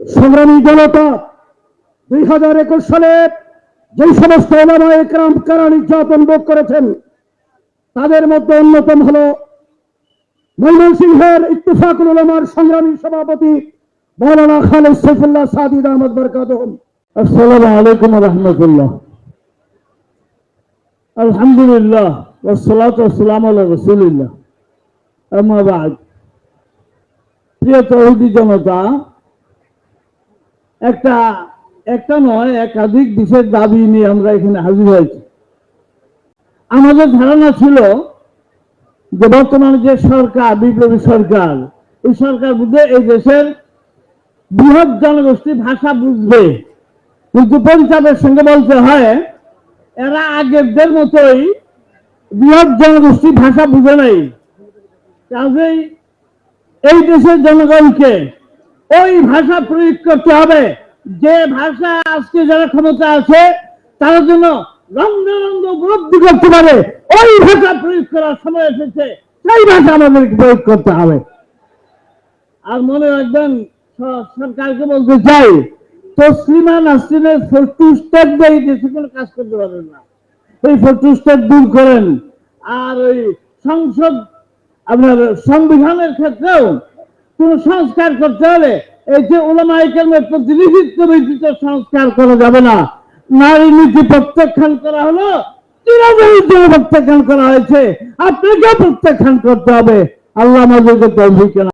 সংগ্রামী জনতা, দুই হাজার একুশ সালে যে সমস্ত কারা নির্যাতন ভোগ করেছেন, তাদের মধ্যে অন্যতম হল ময়মনসিংহের ইত্তেফাকুল ওলামার সংগ্রামী সভাপতি মৌলানা খালেদ সৈফুল্লাহ সাদিদ আহমদ বরকাত আসসালামু আলাইকুম রহমতুল্লাহ। আলহামদুলিল্লাহ আল্লাহ রসুলিল্লাহ। আম্মা বাদ। প্রিয় জনতা একটা একটা নয়, একাধিক বিশেষ দাবি নিয়ে আমরা এখানে হাজির হয়েছি। আমাদের ধারণা ছিল যে বর্তমানে যে সরকার, বিপ্লবী সরকার, এই সরকার বুঝে এই দেশের বৃহৎ জনগোষ্ঠী ভাষা বুঝবে। কিন্তু পরিচাপের সঙ্গে বলতে হয়, এরা আগেরদের মতোই বৃহৎ জনগোষ্ঠী ভাষা বুঝে নাই। কাজেই এই দেশের জনগণকে ওই ভাষা প্রয়োগ করতে হবে। যে ভাষা আজকে যারা ক্ষমতা আছে, তারা জন্য রঙ্গে রঙ্গ উপলব্ধি করতে পারে। ওই ভাষা প্রয়োগ করার সময় এসেছে, সেই ভাষা আমাদেরকে প্রয়োগ করতে হবে। আর মনে রাখবেন সরকারকে বলতে চাই, তসলিমা নাসরিনের ফটু স্টেট দিয়ে দেশে কোনো কাজ করতে পারবেন না। এই ফটু স্টেট দূর করেন। আর ওই সংসদ, আপনার সংবিধানের ক্ষেত্রেও কোন সংস্কার করতে হলে এই যে ওলামা ইকরামের প্রতিনিধিত্ব ব্যতীত সংস্কার করা যাবে না। নারী নীতি প্রত্যাখ্যান করা হলো তৃণমূল প্রত্যাখ্যান করা হয়েছে। আপনাকে প্রত্যাখ্যান করতে হবে। আল্লাহ আমাদেরকে তৌফিক